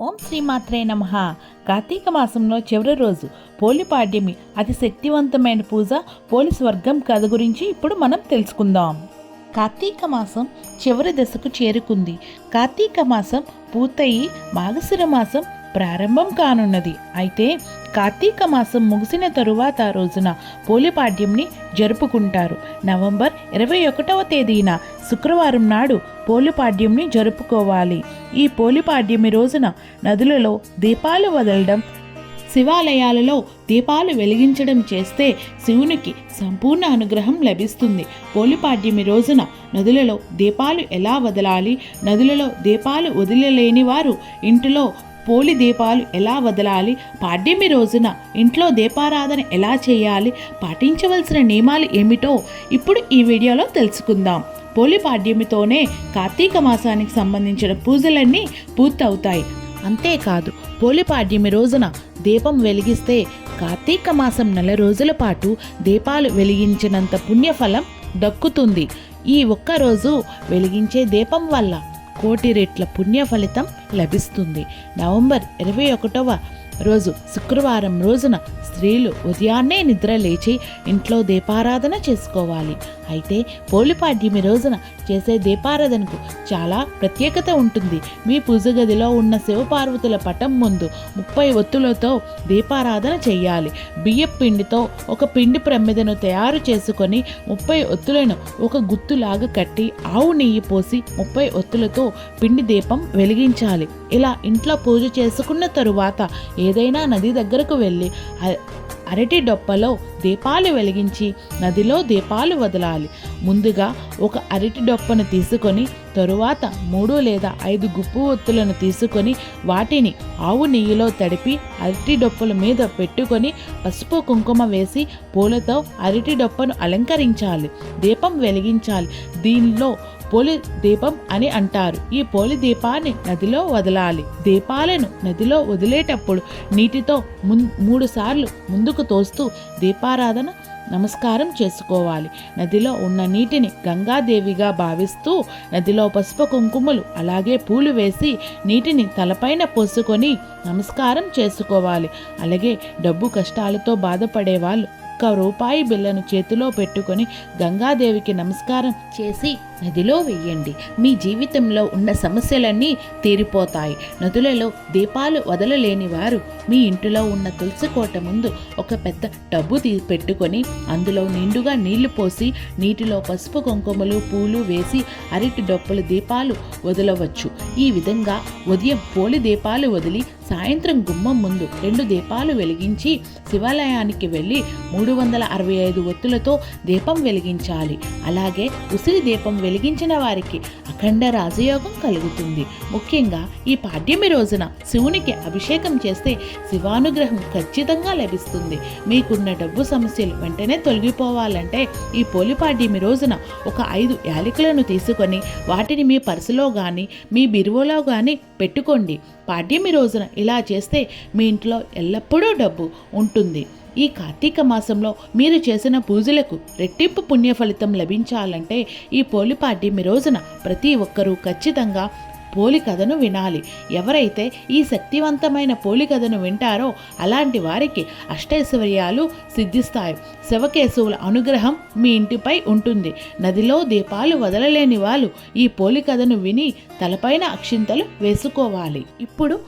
ఓం శ్రీమాత్రే నమ. కార్తీక మాసంలో చివరి రోజు పోలిపాడ్యమి అతి శక్తివంతమైన పూజ పోలి స్వర్గం కథ గురించి ఇప్పుడు మనం తెలుసుకుందాం. కార్తీక మాసం చివరి దశకు చేరుకుంది. కార్తీక మాసం పూర్తయి మాఘశిర మాసం ప్రారంభం కానున్నది. అయితే కార్తీక మాసం ముగిసిన తరువాత రోజున పోలిపాడ్యంని జరుపుకుంటారు. నవంబర్ ఇరవై ఒకటవ తేదీన శుక్రవారం నాడు పోలిపాడ్యంని జరుపుకోవాలి. ఈ పోలిపాడ్యమి రోజున నదులలో దీపాలు వదలడం శివాలయాలలో దీపాలు వెలిగించడం చేస్తే శివునికి సంపూర్ణ అనుగ్రహం లభిస్తుంది. పోలిపాడ్యమి రోజున నదులలో దీపాలు ఎలా వదలాలి? నదులలో దీపాలు వదిలలేని వారు ఇంటిలో పోలి దీపాలు ఎలా వదలాలి? పాడ్యమి రోజున ఇంట్లో దీపారాధన ఎలా చేయాలి? పాటించవలసిన నియమాలు ఏమిటో ఇప్పుడు ఈ వీడియోలో తెలుసుకుందాం. పోలి పాడ్యమితోనే కార్తీక మాసానికి సంబంధించిన పూజలన్నీ పూర్తవుతాయి. అంతేకాదు పోలిపాడ్యమి రోజున దీపం వెలిగిస్తే కార్తీక మాసం నెల రోజుల పాటు దీపాలు వెలిగించినంత పుణ్యఫలం దక్కుతుంది. ఈ ఒక్క రోజు వెలిగించే దీపం వల్ల కోటి రెట్ల పుణ్య ఫలితం లభిస్తుంది. నవంబర్ ఇరవై ఒకటవ రోజు శుక్రవారం రోజున స్త్రీలు ఉదయాన్నే నిద్ర లేచి ఇంట్లో దీపారాధన చేసుకోవాలి. అయితే పోలిపాడ్యమి రోజున చేసే దీపారాధనకు చాలా ప్రత్యేకత ఉంటుంది. మీ పూజ గదిలో ఉన్న శివపార్వతుల పటం ముందు ముప్పై ఒత్తులతో దీపారాధన చేయాలి. బియ్యం పిండితో ఒక పిండి ప్రమిదను తయారు చేసుకొని ముప్పై ఒత్తులను ఒక గుత్తులాగా కట్టి ఆవు నెయ్యి పోసి ముప్పై ఒత్తులతో పిండి దీపం వెలిగించాలి. ఇలా ఇంట్లో పూజ చేసుకున్న తరువాత ఏదైనా నది దగ్గరకు వెళ్ళి అరటి డొప్పలో దీపాలు వెలిగించి నదిలో దీపాలు వదలాలి. ముందుగా ఒక అరటి డొప్పను తీసుకొని తరువాత మూడు లేదా ఐదు గుప్పు ఒత్తులను తీసుకొని వాటిని ఆవు నెయ్యిలో తడిపి అరటి డొప్పల మీద పెట్టుకొని పసుపు కుంకుమ వేసి పూలతో అరటి డొప్పను అలంకరించాలి. దీపం వెలిగించాలి. దీనిలో పోలి దీపం అని అంటారు. ఈ పోలి దీపాన్ని నదిలో వదలాలి. దీపాలను నదిలో వదిలేటప్పుడు నీటితో మూడు సార్లు ముందుకు తోస్తూ దీపారాధన నమస్కారం చేసుకోవాలి. నదిలో ఉన్న నీటిని గంగాదేవిగా భావిస్తూ నదిలో పసుపు కుంకుమలు అలాగే పూలు వేసి నీటిని తలపైన పోసుకొని నమస్కారం చేసుకోవాలి. అలాగే డబ్బు కష్టాలతో బాధపడే వాళ్ళు ఒక్క రూపాయి బిళ్ళను చేతిలో పెట్టుకొని గంగాదేవికి నమస్కారం చేసి నదిలో వెయ్యండి మీ జీవితంలో ఉన్న సమస్యలన్నీ తీరిపోతాయి. నదులలో దీపాలు వదలలేని వారు మీ ఇంటిలో ఉన్న తులసి కోట ముందు ఒక పెద్ద టబ్బు తీ పెట్టుకొని అందులో నిండుగా నీళ్ళు పోసి నీటిలో పసుపు కుంకుమలు పూలు వేసి అరటి డొప్పలు దీపాలు వదలవచ్చు. ఈ విధంగా ఉదయం పోలి దీపాలు వదిలి సాయంత్రం గుమ్మం ముందు రెండు దీపాలు వెలిగించి శివాలయానికి వెళ్ళి మూడు వందల అరవై ఐదు ఒత్తులతో దీపం వెలిగించాలి. అలాగే ఉసిరి దీపం వెలిగించిన వారికి అఖండ రాజయోగం కలుగుతుంది. ముఖ్యంగా ఈ పాడ్యమి రోజున శివునికి అభిషేకం చేస్తే శివానుగ్రహం ఖచ్చితంగా లభిస్తుంది. మీకున్న డబ్బు సమస్యలు వెంటనే తొలగిపోవాలంటే ఈ పోలిపాడ్యమి రోజున ఒక ఐదు యాలకులను తీసుకొని వాటిని మీ పర్సులో కానీ మీ బిరువులో కానీ పెట్టుకోండి. పాడ్యమి రోజున ఇలా చేస్తే మీ ఇంట్లో ఎల్లప్పుడూ డబ్బు ఉంటుంది. ఈ కార్తీక మాసంలో మీరు చేసిన పూజలకు రెట్టింపు పుణ్య ఫలితం లభించాలంటే ఈ పోలిపాటి మీ రోజున ప్రతి ఒక్కరూ ఖచ్చితంగా పోలి కథను వినాలి. ఎవరైతే ఈ శక్తివంతమైన పోలి కథను వింటారో అలాంటి వారికి అష్టైశ్వర్యాలు సిద్ధిస్తాయి. శివకేశవుల అనుగ్రహం మీ ఇంటిపై ఉంటుంది. నదిలో దీపాలు వదలలేని వాళ్ళు ఈ పోలి కథను విని తలపైన అక్షింతలు వేసుకోవాలి. ఇప్పుడు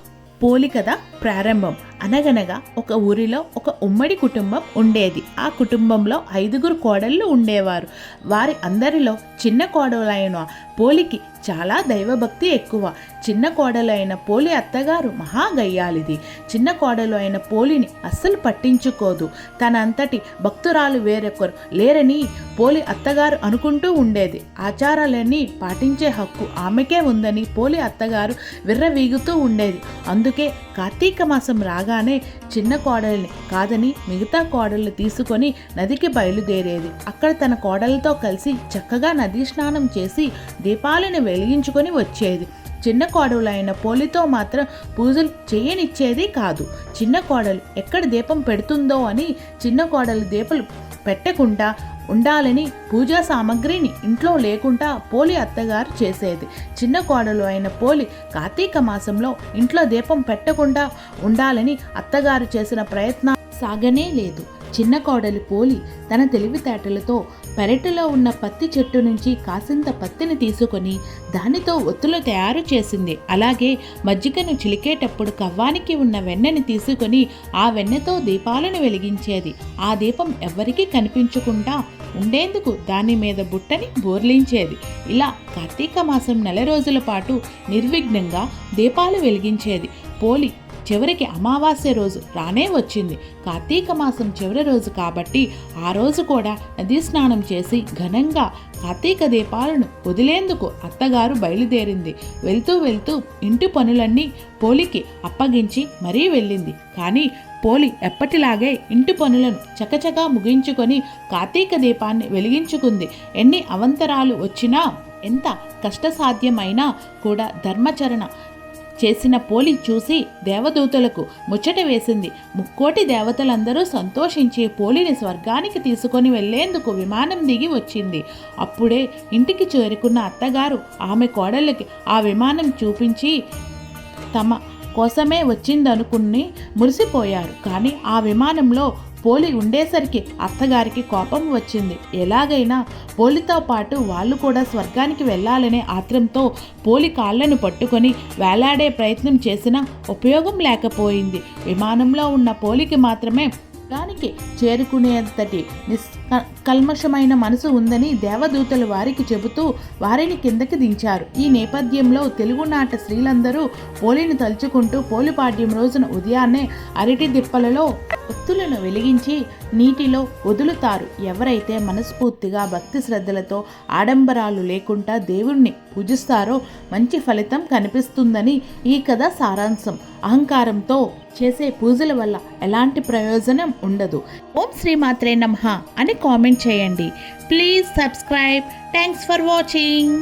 పోలి కథ ప్రారంభం. అనగనగా ఒక ఊరిలో ఒక ఉమ్మడి కుటుంబం ఉండేది. ఆ కుటుంబంలో ఐదుగురు కోడళ్ళు ఉండేవారు. వారి అందరిలో చిన్న కోడలైన పోలికి చాలా దైవభక్తి ఎక్కువ. చిన్న కోడలు అయిన పోలి అత్తగారు మహాగయ్యాలిది చిన్న కోడలు అయిన పోలిని అస్సలు పట్టించుకోదు. తనంతటి భక్తురాలు వేరొకరు లేరని పోలి అత్తగారు అనుకుంటూ ఉండేది. ఆచారాలన్నీ పాటించే హక్కు ఆమెకే ఉందని పోలి అత్తగారు విర్రవీగుతూ ఉండేది. అందుకే కార్తీక మాసం రాగానే చిన్న కోడల్ని కాదని మిగతా కోడళ్ళు తీసుకొని నదికి బయలుదేరేది. అక్కడ తన కోడలతో కలిసి చక్కగా నదీ స్నానం చేసి దీపాలను వెలిగించుకొని వచ్చేది. చిన్న కోడలైన పోలితో మాత్రం పూజలు చేయనిచ్చేది కాదు. చిన్న కోడలు ఎక్కడ దీపం పెడుతుందో అని చిన్న కోడలు దీపలు పెట్టకుండా ఉండాలని పూజా సామాగ్రిని ఇంట్లో లేకుండా పోలి అత్తగారు చేసేది. చిన్న కోడలు అయిన పోలి కార్తీక మాసంలో ఇంట్లో దీపం పెట్టకుండా ఉండాలని అత్తగారు చేసిన ప్రయత్నం సాగనే లేదు. చిన్న కోడలు పోలి తన తెలివితేటలతో పెరటిలో ఉన్న పత్తి చెట్టు నుంచి కాసింత పత్తిని తీసుకొని దానితో ఒత్తులు తయారు చేసింది. అలాగే మజ్జిగను చిలికేటప్పుడు కవ్వానికి ఉన్న వెన్నని తీసుకొని ఆ వెన్నతో దీపాలను వెలిగించేది. ఆ దీపం ఎవ్వరికీ కనిపించకుండా ఉండేందుకు దాని మీద బుట్టని బోర్లించేది. ఇలా కార్తీక మాసం నెల రోజుల పాటు నిర్విఘ్నంగా దీపాలు వెలిగించేది. పోలి చివరికి అమావాస్య రోజు రానే వచ్చింది. కార్తీక మాసం చివరి రోజు కాబట్టి ఆ రోజు కూడా నదీ స్నానం చేసి ఘనంగా కార్తీక దీపాలను వదిలేందుకు అత్తగారు బయలుదేరింది. వెళ్తూ వెళ్తూ ఇంటి పనులన్నీ పోలికి అప్పగించి మరీ వెళ్ళింది. కానీ పోలి ఎప్పటిలాగే ఇంటి పనులను చకచకా ముగించుకొని కార్తీక దీపాన్ని వెలిగించుకుంది. ఎన్ని అవంతరాలు వచ్చినా ఎంత కష్టసాధ్యమైనా కూడా ధర్మచరణ చేసిన పోలి చూసి దేవదూతలకు ముచ్చట వేసింది. ముక్కోటి దేవతలందరూ సంతోషించి పోలిని స్వర్గానికి తీసుకొని వెళ్ళేందుకు విమానం దిగి వచ్చింది. అప్పుడే ఇంటికి చేరుకున్న అత్తగారు ఆమె కోడళ్ళకి ఆ విమానం చూపించి తమ కోసమే వచ్చిందనుకుని మురిసిపోయారు. కానీ ఆ విమానంలో పోలి ఉండేసరికి అత్తగారికి కోపం వచ్చింది. ఎలాగైనా పోలితో పాటు వాళ్ళు కూడా స్వర్గానికి వెళ్ళాలనే ఆత్రంతో పోలి కాళ్ళను పట్టుకొని వేలాడే ప్రయత్నం చేసినా ఉపయోగం లేకపోయింది. విమానంలో ఉన్న పోలికి మాత్రమే దానికి చేరుకునేంతటి నిస్ కల్మషమైన మనసు ఉందని దేవదూతలు వారికి చెబుతూ వారిని కిందకి దించారు. ఈ నేపథ్యంలో తెలుగునాట స్త్రీలందరూ పోలిని తలుచుకుంటూ పోలిపాడ్యం రోజున ఉదయాన్నే అరటి దిప్పలలో ఒత్తులను వెలిగించి నీటిలో వదులుతారు. ఎవరైతే మనస్ఫూర్తిగా భక్తి శ్రద్ధలతో ఆడంబరాలు లేకుండా దేవుణ్ణి పూజిస్తారో మంచి ఫలితం కనిపిస్తుందని ఈ కథ సారాంశం. అహంకారంతో చేసే పూజల వల్ల ఎలాంటి ప్రయోజనం ఉండదు. ఓం శ్రీ మాత్రే నమః అని కామెంట్ చేయండి. Please subscribe thanks for watching